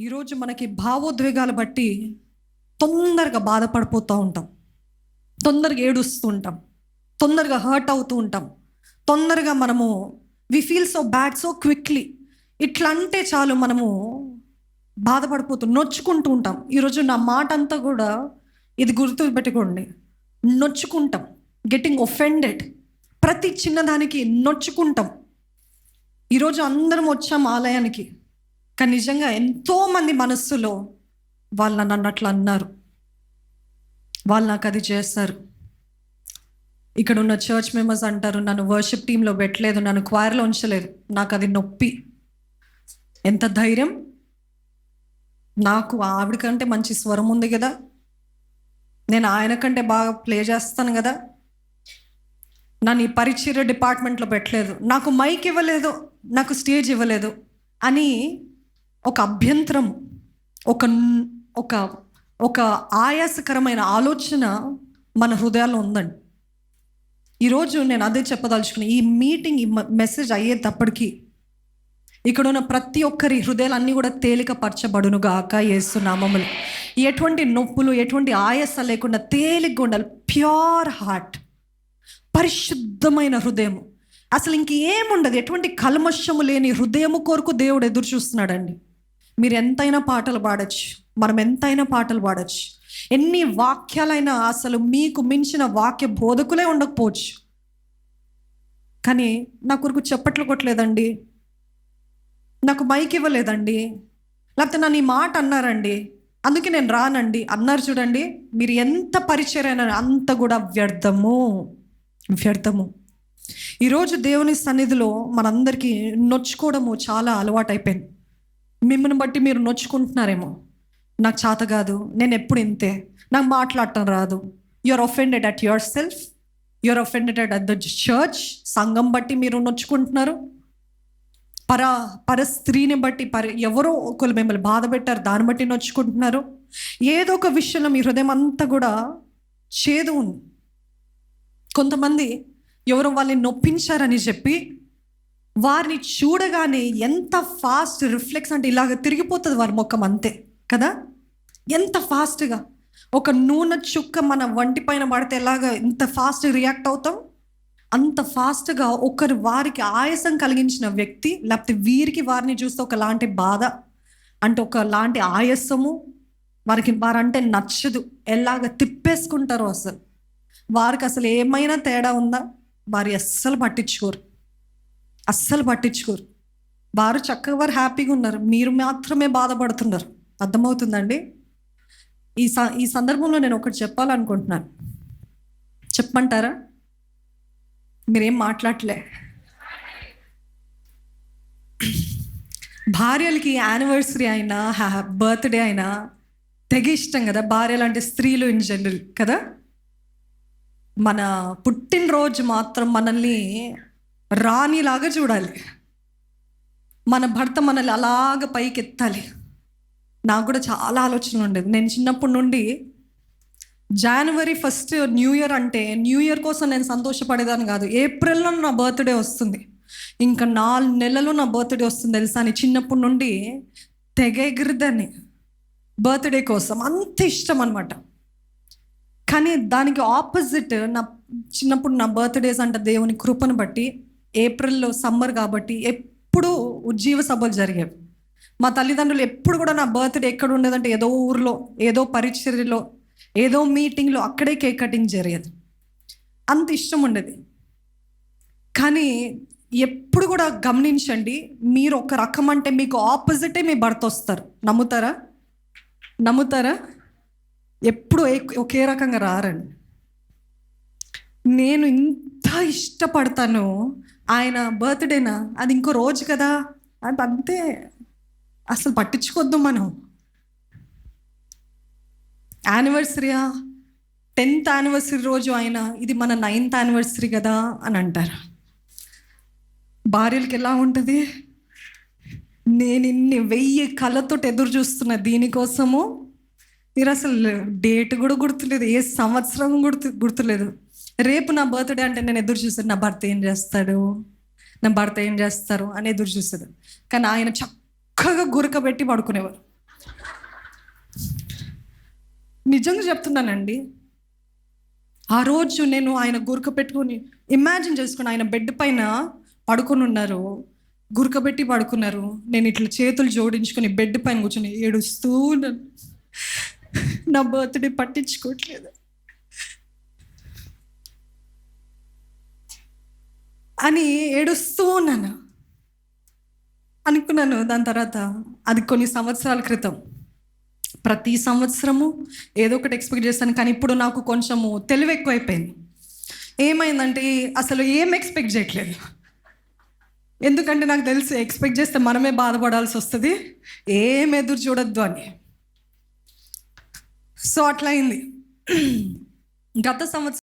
ఈరోజు మనకి భావోద్వేగాలు బట్టి తొందరగా బాధపడిపోతూ ఉంటాం. తొందరగా ఏడుస్తూ ఉంటాం. తొందరగా హర్ట్ అవుతూ ఉంటాం. తొందరగా మనము we feel so bad so quickly ఇట్లా అంటే చాలు మనము బాధపడిపోతూ నొచ్చుకుంటూ ఉంటాం. ఈరోజు నా మాట అంతా కూడా ఇది గుర్తు పెట్టుకోండి. నొచ్చుకుంటాం. గెటింగ్ ఒఫెండెడ్ ప్రతి చిన్నదానికి నొచ్చుకుంటాం. ఈరోజు అందరం వచ్చాం ఆలయానికి. కానీ నిజంగా ఎంతోమంది మనస్సులో వాళ్ళు నన్ను అట్లా అన్నారు. వాళ్ళు నాకు అది చేస్తారు. ఇక్కడ ఉన్న చర్చ్ మెంబర్స్ అంటారు నన్ను వర్షిప్ టీంలో పెట్టలేదు నన్ను క్వైర్లో ఉంచలేదు. నాకు అది నొప్పి. ఎంత ధైర్యం? నాకు ఆవిడ కంటే మంచి స్వరం ఉంది కదా. నేను ఆయన కంటే బాగా ప్లే చేస్తాను కదా. నన్ను ఈ పరిచర్య డిపార్ట్మెంట్లో పెట్టలేదు. నాకు మైక్ ఇవ్వలేదు. నాకు స్టేజ్ ఇవ్వలేదు. అని ఒక అభ్యంతరం ఒక ఒక ఒక ఆయాసకరమైన ఆలోచన మన హృదయాల్లో ఉందండి. ఈరోజు నేను అదే చెప్పదలుచుకున్నా ఈ మీటింగ్ ఈ మెసేజ్ అయ్యేటప్పటికి ఇక్కడ ఉన్న ప్రతి ఒక్కరి హృదయాలు అన్నీ కూడా తేలికపరచబడును గాక ఏసునామములు ఎటువంటి నొప్పులు ఎటువంటి ఆయాస లేకుండా తేలిగ్గా ఉండాలి. ప్యూర్ హార్ట్ పరిశుద్ధమైన హృదయం అసలు ఇంకేముండదు. ఎటువంటి కల్మషము లేని హృదయము కొరకు దేవుడు ఎదురు చూస్తున్నాడండి. మీరు ఎంతైనా పాటలు పాడచ్చు. మనం ఎంతైనా పాటలు పాడచ్చు. ఎన్ని వాక్యాలైనా అసలు మీకు మించిన వాక్య బోధకులే ఉండకపోవచ్చు. కానీ నా కొరకు చెప్పట్లు కొట్టలేదండి. నాకు మైక్ ఇవ్వలేదండి. లేకపోతే నన్ను ఈ మాట అన్నారండి. అందుకే నేను రానండి. అన్నారు చూడండి మీరు ఎంత పరిచయం అంత కూడా వ్యర్థము. వ్యర్థము. ఈరోజు దేవుని సన్నిధిలో మనందరికీ నొచ్చుకోవడము చాలా అలవాటైపోయింది. మిమ్మల్ని బట్టి మీరు నొచ్చుకుంటున్నారేమో. నాకు చేత కాదు నేను ఎప్పుడు ఇంతే. నాకు మాట్లాడటం రాదు. You're offended at yourself you're offended at the church సంఘం బట్టి మీరు నొచ్చుకుంటున్నారు. పర పర స్త్రీని బట్టి పర ఎవరో ఒకరు మిమ్మల్ని బాధ పెట్టారు దాన్ని బట్టి నొచ్చుకుంటున్నారు. ఏదో ఒక విషయంలో మీ హృదయం అంతా కూడా చేదు ఉంది. కొంతమంది ఎవరో వాళ్ళని నొప్పించారని చెప్పి వారిని చూడగానే ఎంత ఫాస్ట్ రిఫ్లెక్స్ అంటే ఇలాగ తిరిగిపోతుంది వారి ముఖం అంతే కదా? ఎంత ఫాస్ట్గా ఒక నూనె చుక్క మన వంటి పైన పడితే ఎలాగ ఇంత ఫాస్ట్ రియాక్ట్ అవుతాం? అంత ఫాస్ట్గా ఒకరు వారికి ఆయాసం కలిగించిన వ్యక్తి లేకపోతే వీరికి వారిని చూస్తే ఒకలాంటి బాధ అంటే ఒకలాంటి ఆయాసము వారికి వారంటే నచ్చదు. ఎలాగ తిప్పేసుకుంటారో అసలు. వారికి అసలు ఏమైనా తేడా ఉందా? వారి అస్సలు పట్టించుకోరు. అస్సలు పట్టించుకోరు. వారు చక్కగా వారు హ్యాపీగా ఉన్నారు. మీరు మాత్రమే బాధపడుతున్నారు. అర్థమవుతుందండి? ఈ స ఈ సందర్భంలో నేను ఒకటి చెప్పాలనుకుంటున్నాను. చెప్పమంటారా? మీరేం మాట్లాడలే. భార్యలకి యానివర్సరీ అయినా బర్త్డే అయినా తెగ ఇష్టం కదా. భార్యలు అంటే స్త్రీలు ఇన్ జనరల్ కదా. మన పుట్టినరోజు మాత్రం మనల్ని రాణిలాగా చూడాలి. మన భర్త మనల్ని అలాగ పైకి ఎత్తాలి నాకు కూడా చాలా ఆలోచన ఉండేది నేను చిన్నప్పటి నుండి జనవరి ఫస్ట్ న్యూ ఇయర్ అంటే న్యూ ఇయర్ కోసం నేను సంతోషపడేదాన్ని కాదు. ఏప్రిల్లో నా బర్త్డే వస్తుంది. ఇంకా నాలుగు నెలలు నా బర్త్డే వస్తుంది తెలుసా అని చిన్నప్పటి నుండి తెగ ఎగిరిదాన్ని బర్త్డే కోసం అంత ఇష్టం అనమాట కానీ దానికి ఆపోజిట్ నా చిన్నప్పుడు నా బర్త్డేస్ అంటే దేవుని కృపను బట్టి ఏప్రిల్లో సమ్మర్ కాబట్టి ఎప్పుడు ఉజ్జీవ సభలు జరిగేవి. మా తల్లిదండ్రులు ఎప్పుడు కూడా నా బర్త్డే ఎక్కడ ఉండేదంటే ఏదో ఊర్లో ఏదో పరిచర్యలో ఏదో మీటింగ్లో అక్కడే కేక్ కటింగ్ జరిగేది. అంత ఇష్టం ఉండేది. కానీ ఎప్పుడు కూడా గమనించండి మీరు ఒక రకం అంటే మీకు ఆపోజిటే మీ భర్త వస్తారు. నమ్ముతారా? నమ్ముతారా? ఎప్పుడు ఒకే రకంగా రారండి. నేను ఇంత ఇష్టపడతాను ఆయన బర్త్డేనా అది ఇంకో రోజు కదా. అది అంతే. అసలు పట్టించుకోద్దు మనం. యానివర్సరీయా? టెన్త్ యానివర్సరీ రోజు ఆయన ఇది మన నైన్త్ యానివర్సరీ కదా అని అంటారు. భార్యలకి ఎలా ఉంటుంది? నేను ఇన్ని వెయ్యి కళ్ళతో ఎదురు చూస్తున్నా దీనికోసము. మీరు అసలు డేట్ కూడా గుర్తులేదు ఏ సంవత్సరం గుర్తు గుర్తులేదు. రేపు నా బర్త్డే అంటే నేను ఎదురు చూస్తాను నా భర్త ఏం చేస్తాడు? నా భర్త ఏం చేస్తారు? అని ఎదురు చూస్తాడు కానీ ఆయన చక్కగా గురకబెట్టి పడుకునేవారు. నిజంగా చెప్తున్నానండి. ఆ రోజు నేను ఆయన గురక పెట్టుకొని ఇమాజిన్ చేసుకుని ఆయన బెడ్ పైన పడుకొని ఉన్నారు. గురకబెట్టి పడుకున్నారు. నేను ఇట్లా చేతులు జోడించుకొని బెడ్ పైన కూర్చొని ఏడుస్తూ నా బర్త్డే పట్టించుకోవట్లేదు. అని ఏడుస్తూ ఉన్నాను. అనుకున్నాను దాని తర్వాత అది కొన్ని సంవత్సరాల క్రితం. ప్రతి సంవత్సరము ఏదో ఒకటి ఎక్స్పెక్ట్ చేస్తాను కానీ ఇప్పుడు నాకు కొంచెము తెలివి ఎక్కువైపోయింది. ఏమైందంటే అసలు ఏం ఎక్స్పెక్ట్ చేయట్లేదు. ఎందుకంటే నాకు తెలిసి ఎక్స్పెక్ట్ చేస్తే మనమే బాధపడాల్సి వస్తుంది. ఏం ఎదురు చూడొద్దు అని. సో అట్లా అయింది. గత సంవత్సరం